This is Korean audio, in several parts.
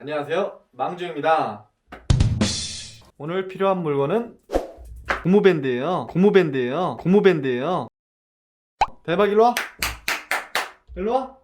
안녕하세요. 망주입니다. 오늘 필요한 물건은 고무밴드예요. 고무밴드예요. 고무밴드예요. 대박 일로 와. 일로 와.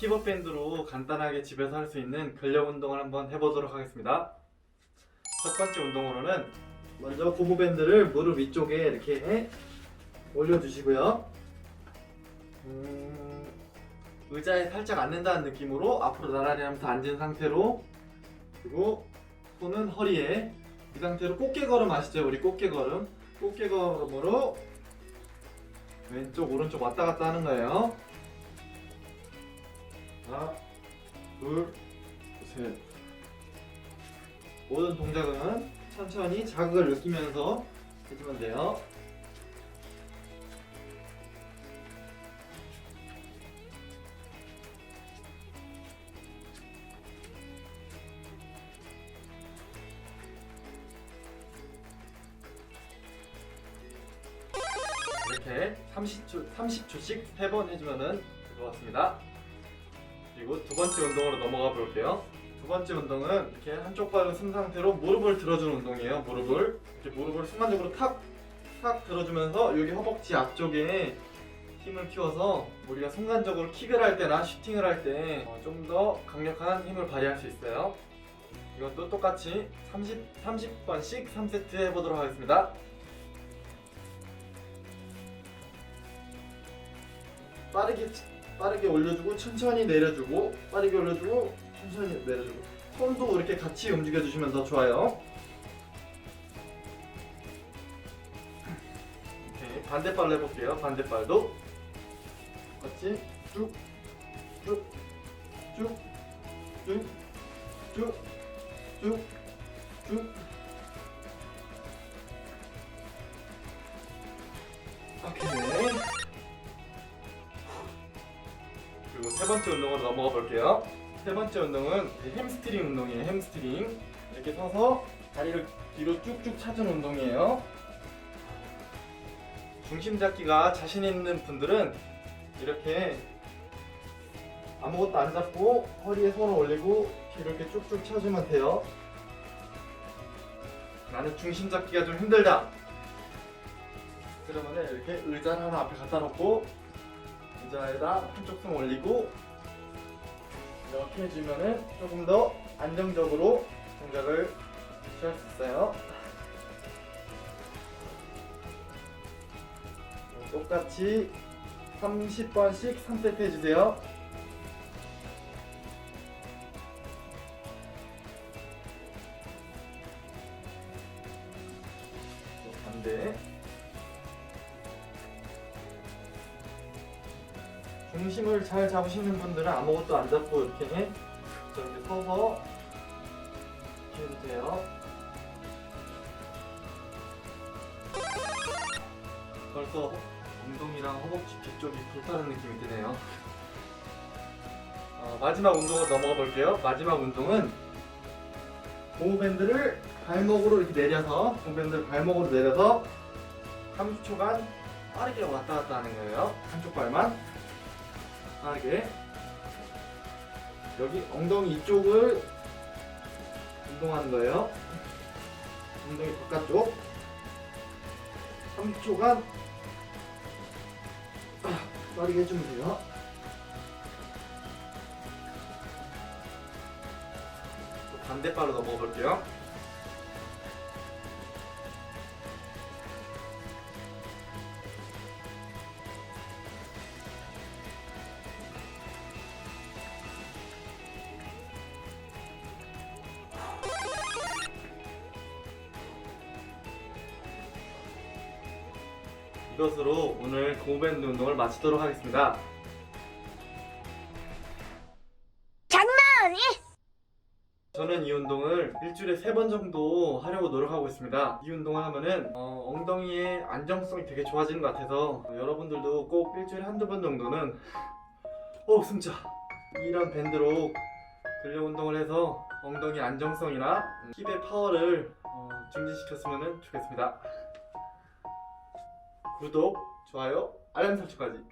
힙업 밴드로 간단하게 집에서 할 수 있는 근력 운동을 한번 해보도록 하겠습니다. 첫 번째 운동으로는 먼저 고무 밴드를 무릎 위쪽에 이렇게 올려주시고요. 음, 의자에 살짝 앉는다는 느낌으로 앞으로 나란히 하면서 앉은 상태로 그리고 손은 허리에 이 상태로 꽃게 걸음 아시죠? 우리 꽃게 걸음 꽃게 걸음으로 왼쪽 오른쪽 왔다 갔다 하는 거예요. 하나, 둘, 셋. 모든 동작은 천천히 자극을 느끼면서 해주면 돼요. 이렇게 30초, 30초씩 3번 해주면은 될것 같습니다. 그리고 두 번째 운동으로 넘어가 볼게요. 두 번째 운동은 이렇게 한쪽 발을 쓴 상태로 무릎을 들어주는 운동이에요. 무릎을 이렇게 무릎을 순간적으로 탁, 탁 들어주면서 여기 허벅지 앞쪽에 힘을 키워서 우리가 순간적으로 킥을 할 때나 슈팅을 할 때 좀 더 강력한 힘을 발휘할 수 있어요. 이것도 똑같이 30, 30번씩 3세트 해보도록 하겠습니다. 빠르게 빠르게 올려주고 천천히 내려주고 빠르게 올려주고 천천히 내려주고 손도 이렇게 같이 움직여 주시면 더 좋아요. 반대발로 해볼게요. 반대발도 같이 쭉 쭉 쭉 쭉 쭉 쭉쭉 그리고 세 번째 운동으로 넘어가 볼게요. 세 번째 운동은 햄스트링 운동이에요. 햄스트링. 이렇게 서서 다리를 뒤로 쭉쭉 차는 운동이에요. 중심 잡기가 자신 있는 분들은 이렇게 아무것도 안 잡고 허리에 손을 올리고 이렇게 쭉쭉 쳐주면 돼요. 나는 중심 잡기가 좀 힘들다. 그러면 이렇게 의자를 하나 앞에 갖다 놓고 의자에다 한쪽 손 올리고 이렇게 해주면은 조금 더 안정적으로 동작을 취할 수 있어요. 똑같이 30번씩 3세트 해주세요. 또 반대. 중심을 잘 잡으시는 분들은 아무것도 안 잡고 이렇게 저렇게 서서 이렇게 해주세요. 벌써 엉덩이랑 허벅지 뒤쪽이 불타는 느낌이 드네요. 어, 마지막 운동으로 넘어가 볼게요. 마지막 운동은 고무밴드를 발목으로 이렇게 내려서 고무밴드를 발목으로 내려서 30초간 빠르게 왔다 갔다 하는 거예요. 한쪽 발만. 빠르게 여기 엉덩이 이쪽을 운동하는 거예요. 엉덩이 바깥쪽 3초간 빠르게 해주면 돼요. 또 반대 발로 넘어가 볼게요. 이것으로 오늘 고밴드 운동을 마치도록 하겠습니다. 장난이? 저는 이 운동을 일주일에 세 번 정도 하려고 노력하고 있습니다. 이 운동을 하면은 어, 엉덩이의 안정성이 되게 좋아지는 것 같아서 여러분들도 꼭 일주일에 한두 번 정도는 오 숨자 이런 밴드로 근력 운동을 해서 엉덩이 안정성이나 음, 힙의 파워를 어, 증진시켰으면 좋겠습니다. 구독, 좋아요, 알람 설정까지.